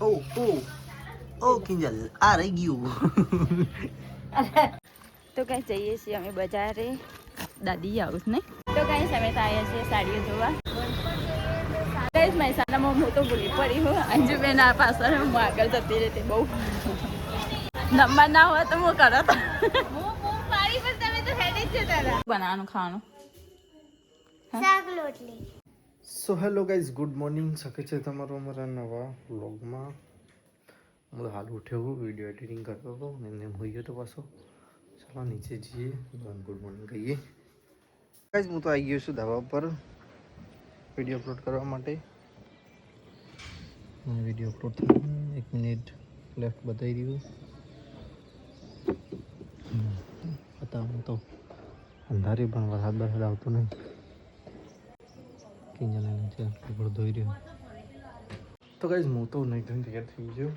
ઓ ઓ ઓ કિંજલ આ રહી ગયું તો કઈ જઈએ છીએ અમે બજારે. દાદી હાઉસ ને? તો કઈ અમે થાય આવ્યા છીએ સાડીઓ જોવા કઈ મહેસાણામાં હું તો ભૂલી પડી હું. અંજુબેન આ પાછળ હું આગળ જતી રહેતી બહુ. નંબર ના હોય તો હું કરો તો. બનાવવાનું ખાવાનું? શાક રોટલી so hello guys good morning શકે છે તમારો અમારા નવા વ્લોગમાં હું હાલ ઉઠ્યો વીડિયો એડિટિંગ કરતો હતો અને એમને હોઈ ગયો તો પાછો ચાલો નીચે જઈએ ગુડ મોર્નિંગ કહીએ ગાઈઝ હું તો આવી ગયો છું ધાબા પર વીડિયો અપલોડ કરવા માટે વીડિયો અપલોડ થાય એક મિનિટ લેફ્ટ બતાવી રહ્યું બતાવું તો અંધારી પણ વરસાદ બરસાદ આવતો નહીં કિંજલ છે. ઉપર ધોઈ રહ્યો. તો ગાઈઝ હું તો નહીં ધોઈને તૈયાર થઈ ગયો.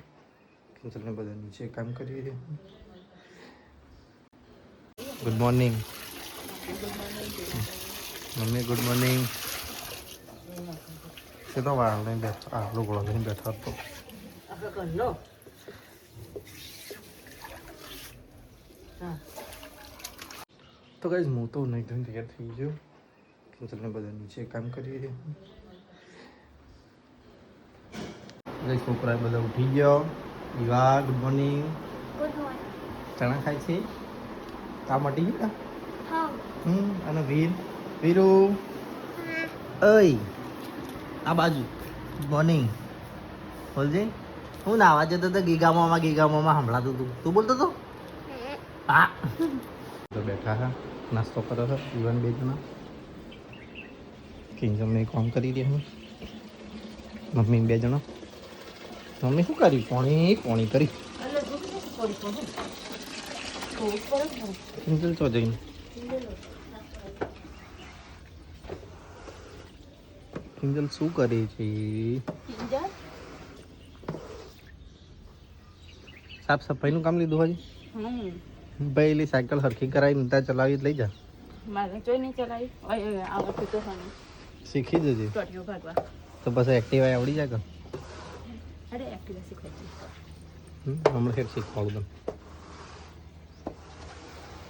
કિંજલને બધા નીચે કામ કરી રહ્યા good morning mummy good morning છે તો વાળ લઈને બેઠા આ ગોળો લઈને બેઠા હતો. તો ગાઈઝ હું તો નહીં ધોઈને તૈયાર થઈ ગયો. કિંજલને બધા નીચે કામ કરી રહ્યા ગાઈઝ છોકરા બધા ઉઠી ગયો. દિવા ગુડ મોર્નિંગ ચણા ખાય છે? કામ મટી ગયા હમ અને વીર? વીરુ? અય આ બાજુ. મોર્નિંગ બોલજે. હું નાવા જતો તો ગીગામોમાં ગીગામોમાં હમણાં હતું તું બોલતો તો? હા. તો બેઠા હા નાસ્તો કરો છો ઇવન બે જણા કિંજલને કામ કરી રહ્યા હું મમ્મી બે જણા. મમ્મી શું કરી પોણી પોણી કરી. કિંજલ શું કરે છે? સાફ સફાઈનું કામ લીધું હજી? ભાઈ, એલી સાયકલ હરખી કરાવી ત્યાં ચલાવી લઈ જા. મારે જોઈ નહીં ચલાવી. તો શીખી જજે ટોટીઓ ભાગવા તો પછી એક્ટિવા આવડી જાય કે અરે એક્ટિવા શીખવાય હમ, હમણાં ફેર શીખવાડું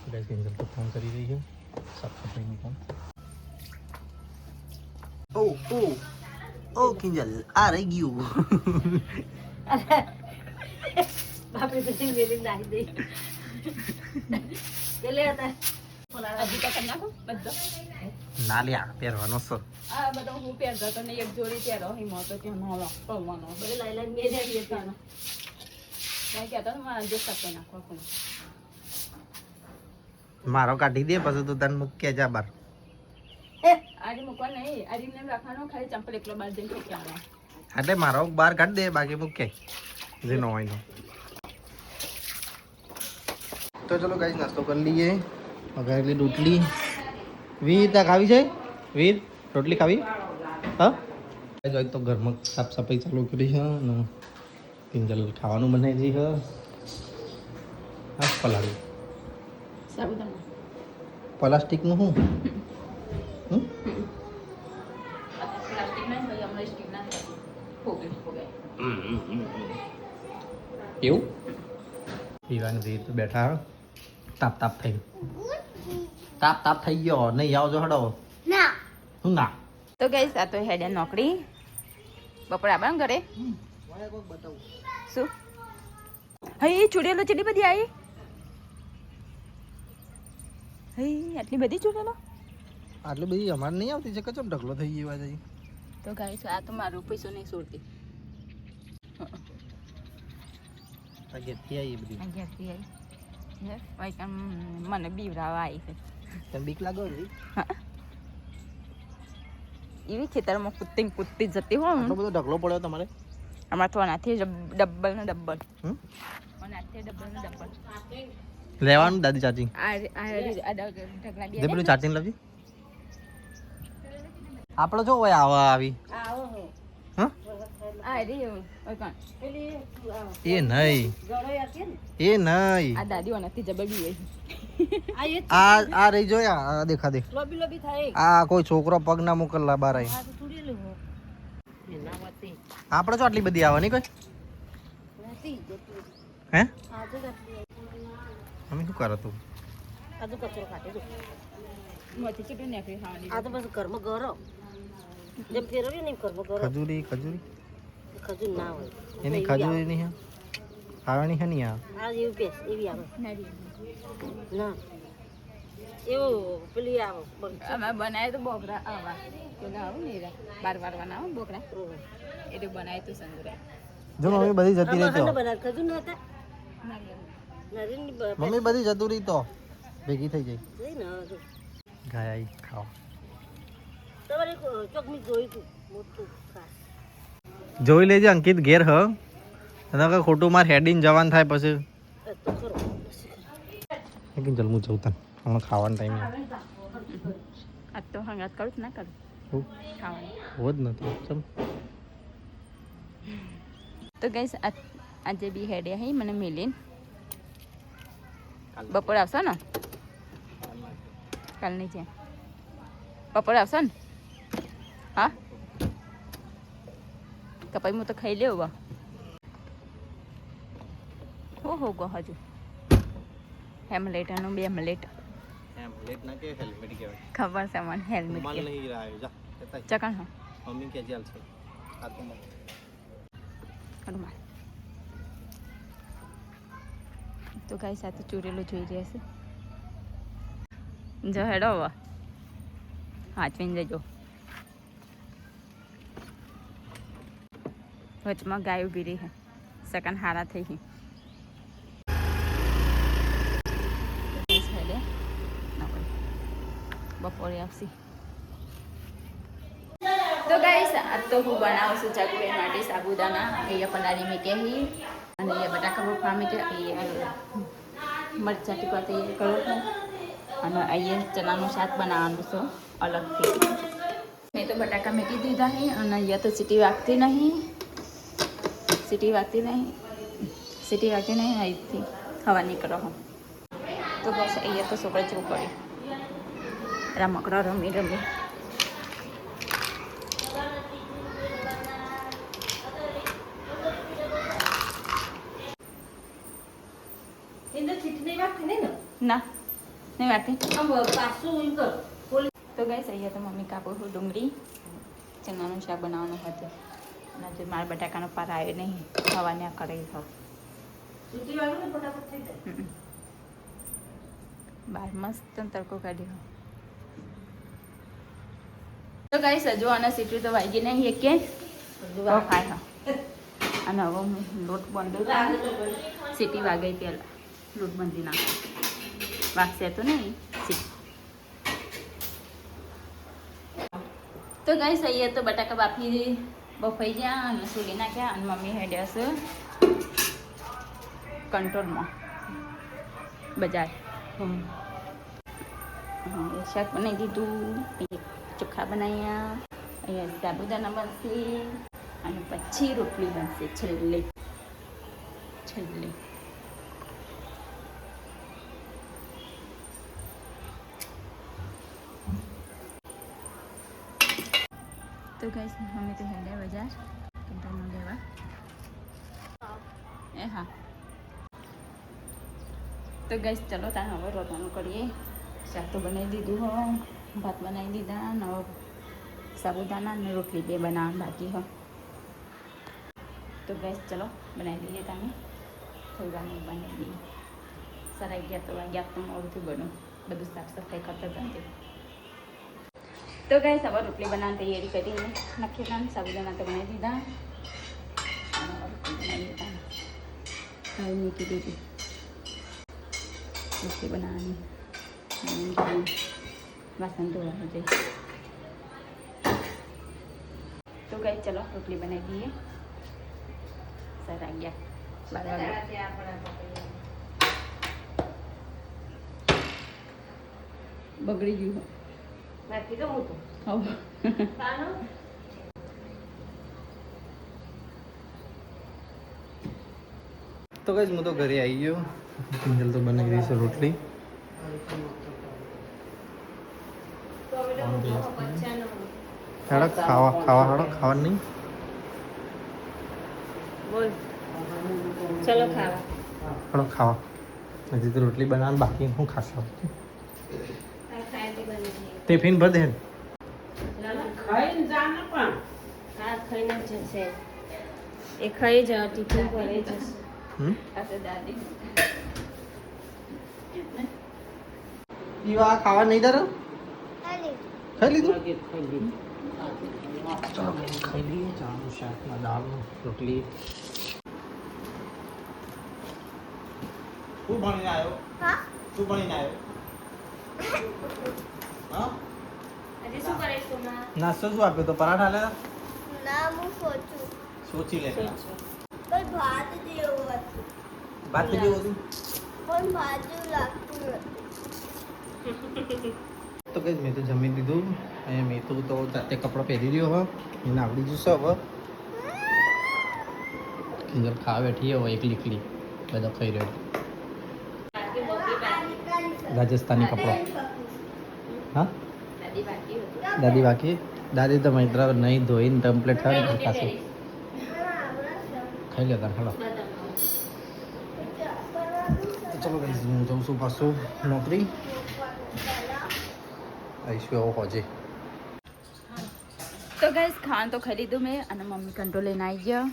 તને ગાઈસ કિંજલ તો ફોન કરી રહી છે સાફ સફાઈનું કામ ઓ ઓ ઓ કિંજલ આ રહી ગયું બાપરે પછી વેલી નાખી દઈ પેલે હતા ના પહેરવાનો છે આ બધો હું પહેરતો તો ને એક જોડી પહેરો હિમો તો ત્યાં નોલો પવવાનો બધે લઈ મે મેં જઈએ તાનો કઈ કહેતો મારા જે સપે નાખો પણ મારો કાઢી દે, પછી તું તને મૂકી જા બાર. આજે મૂકવા નહીં આજે એમને રાખવાનો ખાલી ચંપલ એકલો બાર જઈને ફેંકવાનો એટલે મારો બાર કાઢી દે, બાકી મૂકે જે નો હોય નો. તો ચલો ગાઈસ નાસ્તો કરી લઈએ. વઘારેલી રોટલી. વીર ત્યાં ખાવી છે? વીર રોટલી ખાવી? હા? ગાઈસ તો ઘરમાં સાફ સફાઈ ચાલુ કરી છે અને કિંજલ ખાવાનું બનાવી છે. હા પલાળી. પ્લાસ્ટિકનું શું? એવું? પીવાની રીત બેઠા તાપ તાપ થઈ તાપ તાપ થઈ ગયો. નહીં આવજો હડો. ના. શું ના. તો ગઈ આ તો હેડે નોકરી. બપોરે આવા ઘરે. શું? હઈ ચૂડેલો ચેટલી બધી આવી હઈ આટલી બધી ચૂડેલો આટલી બધી અમારે નહીં આવતી છે. કચમ ઢગલો થઈ ગયો આજે. તો ગાઈસ આ તો મારું પૈસો નહીં છોડતી. ઘેરથી આવી બધી. અગિયારથી આવી હે મને બીવરાવા આવી છે. તને બીક લાગો છે એવી ખેતરમાં કૂદતી કૂદતી જતી હોય આટલો બધો ઢગલો પડ્યો તમારે? અમારે તો આનાથી ડબ્બલ ને ડબ્બલ હમ? આનાથી ડબ્બલ ને ડબ્બલ લેવાનું દાદી ચાર્જિંગ ઢગલા જે પેલું ચાર્જિંગ લાવજી. આપણો જો હોય આવા આવી. હા એ નહીં એ નહીં આ દાદીઓ નથી જબરબી હોય. આ આ રહી જોયા આ દેખા દે આ કોઈ છોકરો પગ ના મોકલલા બાર આપણે જો આટલી બધી આવવાની કોઈ? હે? અમે શું કરો તું? આજુ કચરો કાઢી દો મોતી ચૂંટણી નાખી ખાવાની. આ તો બસ ઘરમાં ગરો. જેમ ફેરવ્યું ને એમ ઘરમાં ખજૂરી ખજૂરી. ખજૂર ના હોય. એની ખજૂર નહીં હે? ખાવાની હે નહીં આ આ જેવી પેસ એવી આવે. ના. એવું પેલી આવે અમે બનાવ્યું તો બોકરા આવા. પેલા આવું ને એરા. બાર વારવાના આવે બોકરા. એટલે બનાવ્યું તો સંગ્રહ. જો મમ્મી બધી જતી રહી તો ખજૂર ના હતા મમ્મી બધી જતું રહી તો ભેગી થઈ જાય ગાય ખાઓ ખાવા. તમારે ચોકમી જોયું મોટું ખાસ. જોઈ લેજે અંકિત ઘેર હ. કે ખોટું માર હેડીને જવાન થાય પછી. એ તો ખરો લેકિન ચાલ હું જઉં તને. હમણાં ખાવાનો ટાઈમ આજ તો હંગાત કરું ના કરું હો? જ નથી ચમ. તો ગઈસ આજે બી હેડે હઈ મને મિલીન. બપોર આવશો ને? કાલ નહીં છે બપોર આવશો ને? હા? કપાઈ હું તો ખાઈ લેવું હો હો ગો હજુ. હેમલેટ એનું બે હેમલેટ. હેમલેટ ના કે હેલ્મેટ કહેવાય? ખબર છે મને હેલ્મેટ મને કે. નહીં રહ્યો જા ચકણ હા. મમ્મી કે ચાલ છે. આ તો રૂમાલ. તો ગાય સાથે ચોરેલો જોઈ રહ્યા છે. જો હેડો હવે. હાચવીને જજો વચમાં ગાય ઊભી રહી છે. સકન હારા થઈ ગઈ. બપોરે આવશે. તો ગાઈસ, આજ તો હું બનાવું છું ચકલી માટે સાબુદાના અહીંયા પલારી મેં હી અને અહીંયા બટાકા બફા મેકે અહીંયા મરચાં ટીકા તૈયાર કરો છું. અને અહીંયા ચણાનું શાક બનાવવાનું છે, અલગથી. મેં તો બટાકા મેકી દીધા હી અને અહીંયા તો સીટી વાગતી નહીં. સીટી વાગતી નહીં. સીટી વાગતી નહીં અહીંથી હવા નીકળો હું. તો બસ અહીંયા તો છોકરા જવું પડે રમકડા રમી રમી. ને? નહીં તો ગઈ અહીંયા તો મમ્મી કાપો છું ડુંગળી. ચણાનું શાક બનાવવાનું હતું. અને મારા બટાકાનો પાર આવ્યો નહીં ખાવાની આ કરી ખાવ. બહાર મસ્ત તડકો કાઢ્યો. તો ગાઈસ સજો અને સીટું તો વાગી નહીં એક કે. ખાય અને હવે હું લોટ બંધ સીટી વાગે પહેલાં. લોટ બંધી નાખો. વાગશે તો નહીં. સીટી. તો ગાઈસ સહીએ તો બટાકા બાફી બફાઈ ગયા અને સુલી નાખ્યા અને મમ્મી હેડ્યા છે કંટ્રોલમાં. બજાર. શાક બનાવી દીધું ચોખા બનાવ્યા અહીંયા સાબુદાના બનશે અને પછી રોટલી બનશે છેલ્લે. છેલ્લે. તો કઈ અમે તો હેડે બજાર. કંટાળમાં લેવા એ હા. તો ગઈશ ચલો ત્યાં હવે રોટવાનું કરીએ. શાક તો બનાવી દીધું હો. ભાત બનાવી દીધા ને સાબુદાના અને રોટલી બે બનાવવા બાકી હો. તો ગઈશ ચલો બનાવી દઈએ તમે થોડી વાર બનાવી દઈએ. સરાઈ ગયા તો વાગ્યા તો મોડુંથી બન્યું બધું સાફ સફાઈ કરતા જતી તો ગઈશ હવે રોટલી બનાવવાની તૈયારી કરીને નક્કી કામ સાબુદાના તો બનાવી દીધા. બનાવી દીધા. હવે મૂકી દીધી રોટલી બનાવવાની. વાસણ ધોવાનું જઈ તો ગઈ ચલો, રોટલી બનાવી દઈએ. સર ગયા. બાર વાગે. બગડી ગયું. તો કઈ હું તો ઘરે આવી ગયો. તો બની ગઈ છે રોટલી. હેડો ખાવા ખાવા હેડો ખાવાનું નહીં. બોલ. ચલો ખાવા. ખાવા. હજી તો રોટલી બનાવવાનું બાકી હું ખાશો ટિફિન ભર દે ખાઈને જા ને પણ. હા ખાઈને જશે. એ ખાઈ જા ટિફિન ભરે જશે હમ? દાદી. ખાવા નહીં દર ખાઈ લીધું? ખાઈ લીધું. ચાલો ખાઈ લઈએ. ચાનું શાકમાં દાળનું રોટલી. શું ભણીને આવ્યો? હા? શું ભણીને આવ્યો? નાસ્તો શું આપ્યો તો? પરાઠા લે ના હું સોચું. સોચી લે. પણ ભાત જેવું હતું. ભાત જેવું હતું? પણ ભાત જેવું લાગતું નથી. તો કે મેં તો જમી દીધું અને મેં તો તો જાતે કપડાં પહેરી રહ્યો હો. એને આવડી જશે હવે. કિંજલ ખાવા બેઠી હવે એકલી એકલી. બધો ખાઈ રહ્યો. રાજસ્થાની કપડો. હા? દાદી બાકી? દાદી તો મૈત્રા નહીં ધોઈને કમ્પ્લીટ થાય ને ખાશું. ખાઈ લે તાર હાલો. ચલો guys, હું જઉં છું પાછું નોકરી. આવીશું આવો હોજે. તો ગાઈઝ ખાન તો ખાઈ લીધું મેં અને મમ્મી કંટ્રોલ લઈને આવી ગયા.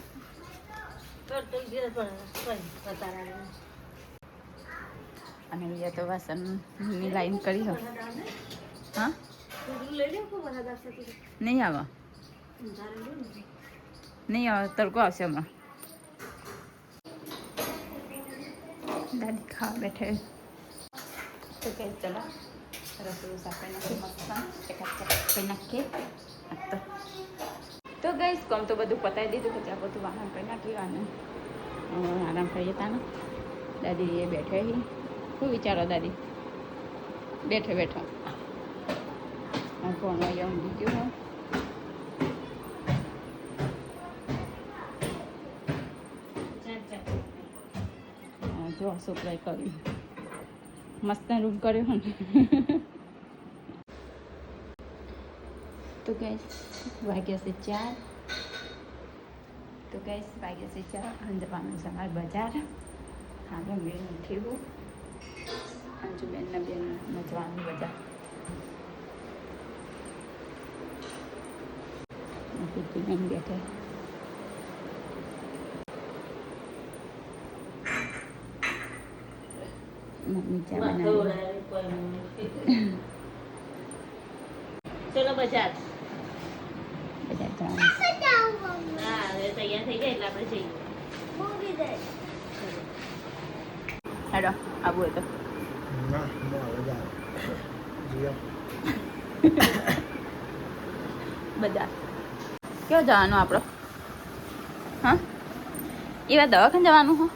અને બીજા તો વાસણની લાઈન કરી હો હા લઈ લે કોઈ બરાબર છે નહીં આવે નહીં આવે તડકો આવશે હમણાં દાદી ખાવા બેઠે તો કે ચલો રસોઈ સાપે નાખી મસ્ત એકાદ કરી નાખીએ આ તો તો ગઈશ કોમ તો બધું પતાવી દીધું કે ત્યાં બધું આરામ કરી નાખ્યું અને હવે આરામ કરીએ તાને દાદી એ બેઠે હી શું વિચારો દાદી બેઠે બેઠો હું ફોન અહીંયા ઊંઘી ગયું હું હા, જો સપ્લાય કર્યું મસ્ત રૂમ કર્યો ને તો ગેસ વાગ્યા છે ચાર. તો ગેસ વાગ્યા છે ચાર અને જવાનું છે અમારે બજાર. હા હું બેન ઉઠી હું અંજુબેનના બેન મજવાનું બજાર. બેન બેઠે મમ્મી ચા બનાવી ચલો બજાર બજાર જવાનું હા હવે તૈયાર થઈ ગયા એટલે આપણે જઈએ મૂકી દે હેડો આવું હોય તો ના બજાર કેવો જવાનું આપણો હા? એવા દવાખાને જવાનું હો?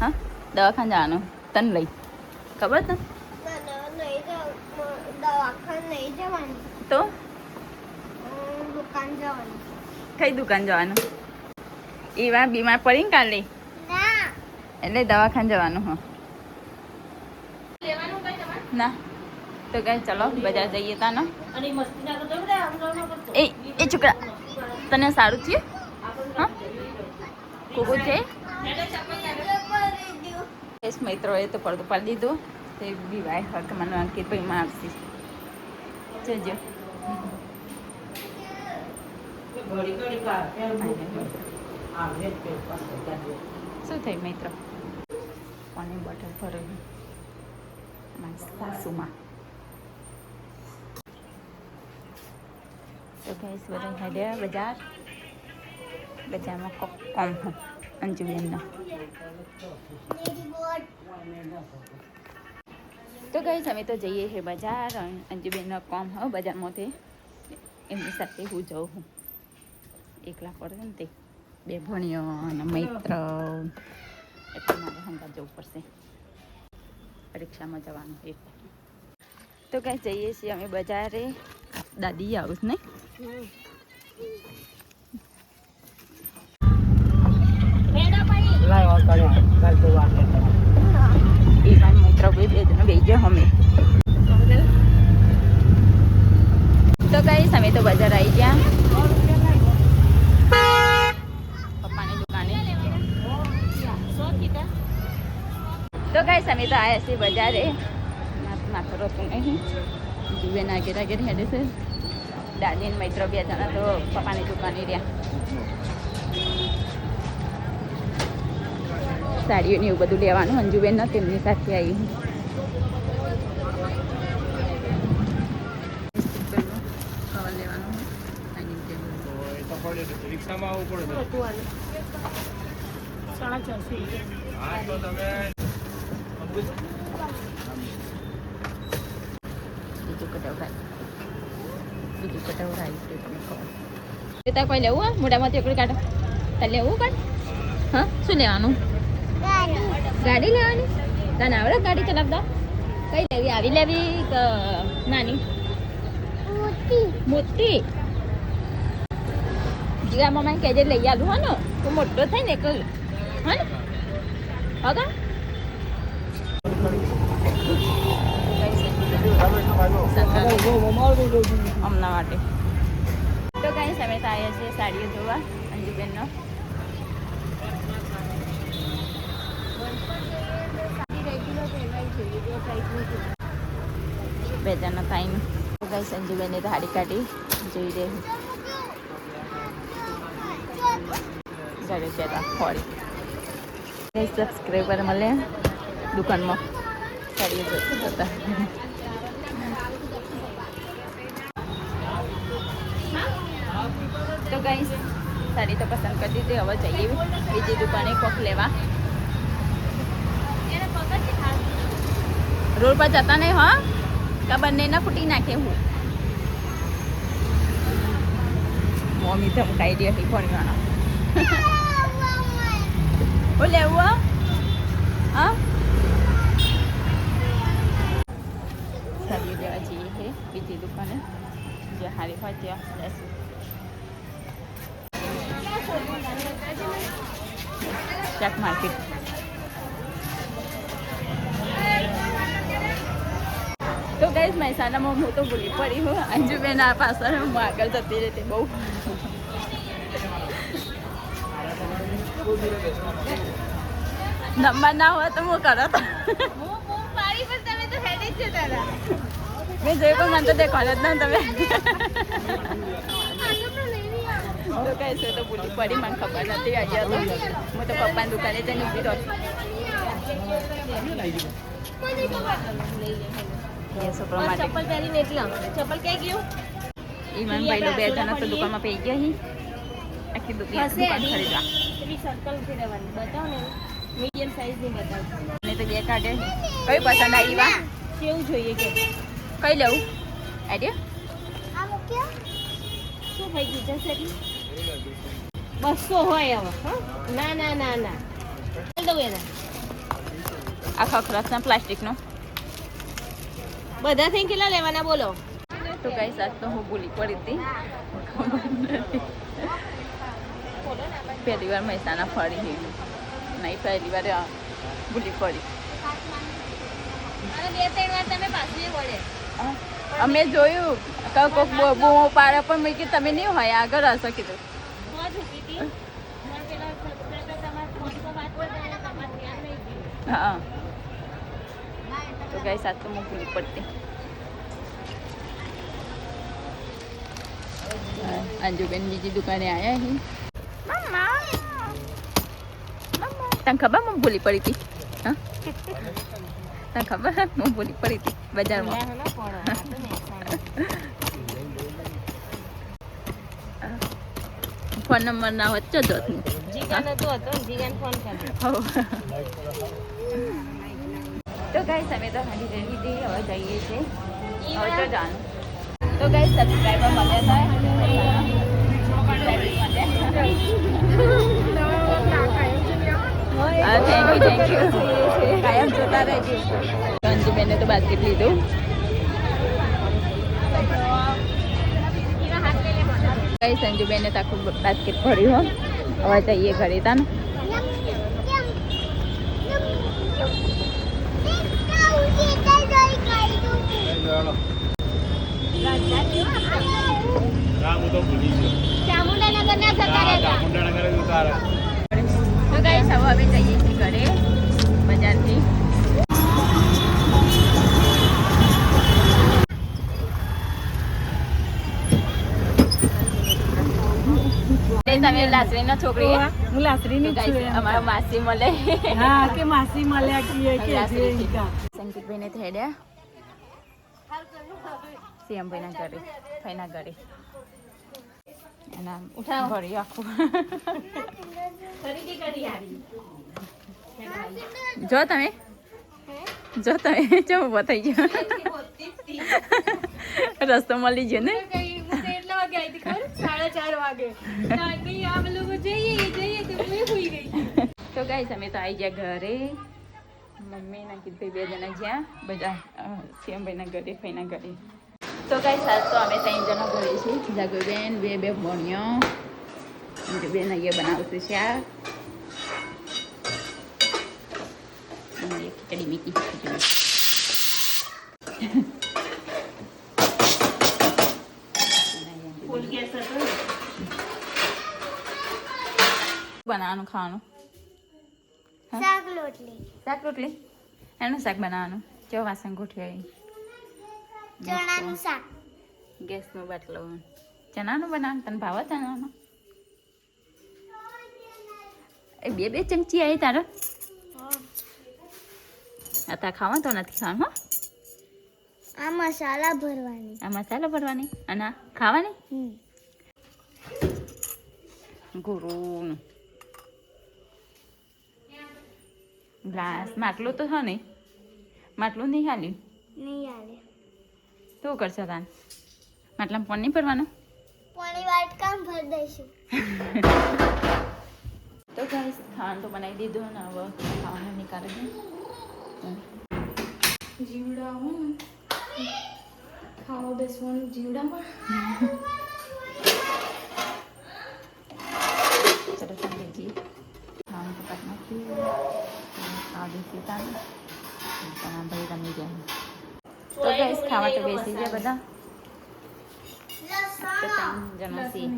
હા? દવાખાને જવાનું. તને લઈ. ખબર તને? તો? દુકાન જવાનું કઈ દુકાન જવાનું? એવા બીમાર પડીને કાલે? ના. એટલે દવાખાને જવાનું હો. ના. તો કઈ ચલો બજાર જઈએ તા ને અને ઈ મસ્તી ના કરતો બધા હમણાં ન કરતો. એ એ છોકરા તને સારું થયું? હા? કોકો છે? એસ મિત્રોએ તો પડદો પાડી દીધો. તે બીવાય હક મને અંકિત ભાઈ મારશે જજો. ઘડી ઘડી કા આવે તે શું થઈ મિત્ર? પાણી બટર ભરેલું? મારી સાસુમાં. તો ગઈશ બધા હેડ્યા બજાર. બજારમાં કોક કોમ હોય, અંજુબેનનો. તો ગઈ અમે તો જઈએ છીએ બજાર અંજુબેનનો કોમ હોય બજારમાંથી. એમની સાથે હું જાઉં હું. એકલા પડે ને તે. બે ભણીઓ, અને મિત્ર. એટલે મારે હંગા જવું પડશે. પરીક્ષામાં જવાનું એક તો કાંઈ જઈએ છીએ અમે બજારે. દાદી આવું જ તો કઈ અમે. તો બજાર આવી ગયા. પપ્પાની દુકાને. તો કઈ અમે તો આવ્યા છીએ બજારે. માથો રોતું નહીં. જુએ ના ઘેરા ઘેર હેડે છે. દાદી અને મૈત્ર બે જણા તો પપ્પાની દુકાને રહ્યા સાડીઓ ને એવું બધું લેવાનું અંજુબેન ને તેમની સાથે આવી. રિક્ષામાં આવવું પડે હા તો તમે બીજું કટવરાય તે તાર કોઈ લેવું હા મોઢામાંથી એકડી કાઢો તાર લેવું કાઢ હા શું લેવાનું ગાડી લેવાની તને આવડે ગાડી ચલાવતા કઈ લેવી આવી લેવી કે નાની મોટી જીગા મમ્માને કહેજે લઈ આવ્યું હા ને તો મોટો થાય ને એકલ હા ને હગા હમણાં માટે તો કઈ સમય આવ્યા છે સાડીઓ જોવા, અંજુબેનનો. બે જણનો ટાઈમ તો કઈ સંજુબેને સાડી કાઢી, જોઈ રહી ઘરે પહેલા ફોડી સબસ્ક્રાઈબર મળે દુકાનમાં. સાડીઓ જોતા. કરી હવે જઈએ બીજી દુકાને કોક લેવા. રોડ પર જતા નહીં, હો. કે બંને ના ફૂટી નાખે હું. મમ્મી ધમકાઈ દે હતી પણ ઓ લેવું, હો? સાડી લેવા જઈએ બીજી દુકાને. જે હારી હોય ત્યાં લેશું શાક માર્કેટ તો ગઈશ મહેસાણામાં હું તો ભૂલી પડી હું. અંજુબેન આ પાછળ હું આગળ જતી રહેતી બહુ. નંબર ના હોય તો હું કરો. તો મેં જોયું પણ મને તો દેખવાનું જ ના તમે. તો કહે છે તો ભૂલી પડી મને ખબર નથી અહીંયા તો. હું તો પપ્પાની દુકાને જઈને ઊભી રહું ચપ્પલ પહેરીને એટલે ચપ્પલ ક્યાં ગયું? ઈ ભાઈ ભાઈ બે જણા તો દુકાનમાં પઈ ગયા હી. આખી દુકાન દુકાન ખરીદવા. પેલી સર્કલ ફેરવવાની બતાવો ને મીડિયમ સાઈઝની બતાવો. અને તો બે કાઢે. કઈ પસંદ આવી વા? કેવું જોઈએ કે? કઈ લેવું આઈડિયા? શું ભાઈ ગયું? સેટિંગ બસો હોય હવે હં? ના ના ના ના. આખા ખરસના પ્લાસ્ટિકનો. બધા થઈને કેટલા લેવાના બોલો? તો કઈ સાત તો હું ભૂલી પડી હતી. પહેલી વાર મહેસાણા ફરી ગઈ. નહીં પહેલી વાર ભૂલી પડી. વાર તમે પાછું અમે જોયું. કોક બૂમો પાડે પણ મેં કીધું તમે નહીં હોય આગળ હશે કીધું. હા? તો ગઈ સાથ તો હું. ભૂલી પડતી. અંજુબેન બીજી દુકાને આવ્યા હી. મમ્મા. મમ્મા. તને ખબર હું ભૂલી પડી હતી? હા? તને ખબર? હું ભૂલી પડી હતી બજારમાં ના, ના, પણ આ તો મહેસાણા. ફોન નંબર ના હોત જોત તો ગાઈસ અમે તો હાલી લઈ લીધી હવે જઈએ છીએ. હવે તો જાણ. તો ગાઈસ સબસ્ક્રાઈબર મળ્યા હતા થેન્ક યુ થેન્ક યુ કાયમ જોતા રહેજો. અંજુબેને તો બાસ્કેટ લીધું. કઈ સંજુબેને તો આખું બાસ્કેટ ભર્યું હવે જઈએ ઘરે તને. ચામુંડાનગરના જતા રહેતા તો ગાઈસ હવે જઈએ છીએ ઘરે. એ લાસરી નો છોકરી હું લાસરી ની છું. અમારા માસી મળે હા કે માસી મળે કે કે જે ઈકા. સંકેતભાઈને થેડ્યા સીએમભાઈના ઘરે ભાઈના ઘરે એના ભરી આખું જો તમે જો તમે જો ઊભો થઈ ગયો રસ્તો મળી ગયો ને વાગે આવી ખબર? સાડા ચાર વાગે. ગઈ આમ લોકો જઈએ જઈએ તો મેં ભૂલી ગઈ. તો ગાઈસ, અમે તો આવી ગયા ઘરે. મમ્મી ના કીધું બે જણા જ્યાં, બધા સીએમભાઈના ઘરે, ભાઈના ઘરે. તો ગાઈસ, આજ તો અમે ત્રણ જણા ઘરે છીએ. જાગુબેન બે બે ભણ્યો. બેન અહીંયા બનાવતું છે આ ખીચડી મીઠી બનાવવાનું ખાવાનું? શાક રોટલી. શાક રોટલી? એનું શાક બનાવવાનું? કેવું વાસણ ગોઠવી ચણાનું શાક. ગેસનો બાટલો. ચણાનું બનાવવાનું તને ભાવે ચણાનો? એ બે બે ચમચી આવી તારો. અત્યારે ખાવા તો નથી ખાવાનું હો. આ મસાલા ભરવાની. આ મસાલા ભરવાની અને ખાવાની? ગુરુનું. ગ્લાસ. માટલું તો છે ને માટલું નહીં હાલ્યું? નહીં હાલે. શું કરશો તાન? માટલામાં પાણી નહીં ભરવાનું? પાણી વાટકામ ભરી દઈશું. તો ગાઈસ ખાવાનું તો બનાવી દીધું ને હવે ખાવાનું નીકાળી દઉં. જીવડા હું? ખાવા બેસવાનું જીવડામાં ચલો સંજયજી ખાવાનું તો કાઢ નાખ્યું ખાવા બેસી ભાઈ રમી જાય તો ગેસ ખાવા તો બેસી જાય બધા. જણા સી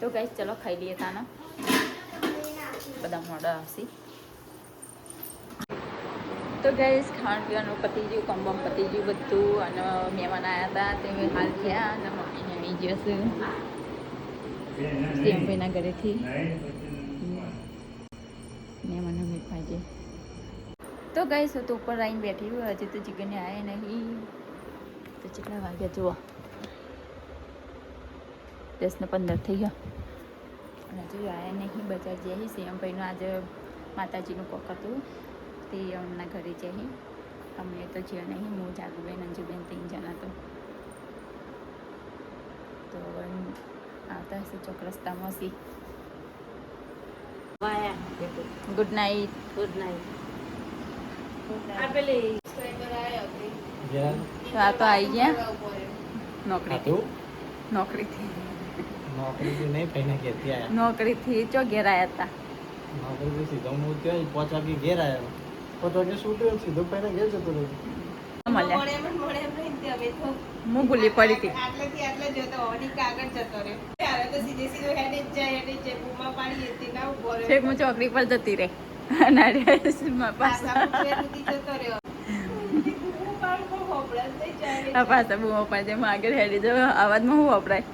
તો ગાઈસ ચલો ખાઈ લઈએ તાના બધા મોડા આવશે તો ગાઈસ ખાવાનું પીવાનું પતી ગયું, કમ્બમ પતી ગયું બધું, અને મહેમાન આવ્યા હતા, તે હાલ થયા, અને મમ્મીને આવી ગયો છે. ભાઈના ઘરેથી તો ગઈ હું તો ઉપર આવીને બેઠી હોય હજી તો ચિકન આવ્યા નહીં તો કેટલા વાગ્યા જુઓ દસ ને પંદર થઈ ગયા અને હજુ આવ્યા નહીં બજાર જઈએ સીએમભાઈનું આજે માતાજીનું કોક હતું તે અમના ઘરે જઈ અમે તો જ્યાં નહીં હું જાગુબેન અંજુબેન ત્રણ જણા તો તો આવતા હશે ચોક રસ્તામાં હશે ગુડ નાઇટ ગુડ નાઇટ તો આ તો આવી ગયા નોકરીથી નોકરીથી નોકરીથી નહીં કઈને ઘેરથી આયા નોકરીથી ચો ઘેર આવ્યા હતા નોકરીથી સીધો હું ત્યાં પાંચ વાગે ઘેર આવ્યો પાંચ વાગે છૂટ્યો સીધો પહેલા ઘેર જતો રહ્યો હું ભૂલી પડી હતી આટલેથી આટલે જતો કાગળ જતો રહ્યો ત્યારે તો સીધે સીધો હેડે જ જાય હેડે જ જાય. બૂમા પાડી હતી ના ઊભો રહ્યો. છેક હું ચોકડી પર જતી રહે. અને રેસમાં પાછા. જતો રહ્યો. બૂમો પાડે હું આગળ હેડી જાઉં અવાજમાં હું વપરાય?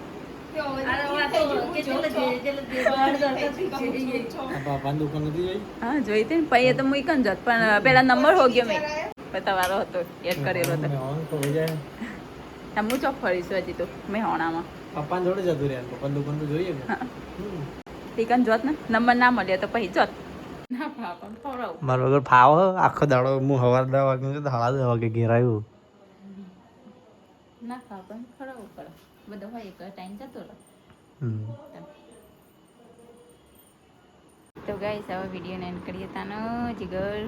હા જોઈ હતી પછી એ તો હું એકન જત પણ પેલા નંબર હો ગયો મેં. તમારો હતો એડ કરેલો હતો. તો હું ચોક ફરીશું હજી તો મેં હોણામાં. પપ્પાને જોડે જતું રહ્યા પપ્પા દુકાન તો જોઈએ ટીકન જોત ને. નંબર ના મળ્યો તો પછી જોત. ના મારો વગર ફાવ આખો દાડો હું સવાર દસ વાગે તો હવા દસ વાગે ઘેર આવ્યો. ના ખાવ પણ ફરાવું પડે. બધો હોય એક ટાઈમ જતો રહે. તો ગાઈસ હવે વિડીયોને એન્ડ કરીએ તાનો. જીગર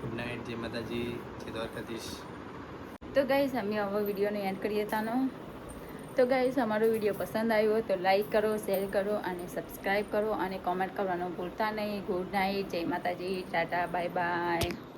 ગુડ નાઇટ જય માતાજી. જય દ્વારકાધીશ. તો ગાઈસ અમે હવે વિડીયોને એન્ડ કરીએ તાનો. તો ગાઈઝ અમારો વીડિયો પસંદ આવ્યો તો લાઈક કરો શેર કરો અને સબસ્ક્રાઈબ કરો અને કોમેન્ટ કરવાનું ભૂલતા નહીં. ગુડ નાઇટ જય માતાજી. ટાટા. Bye bye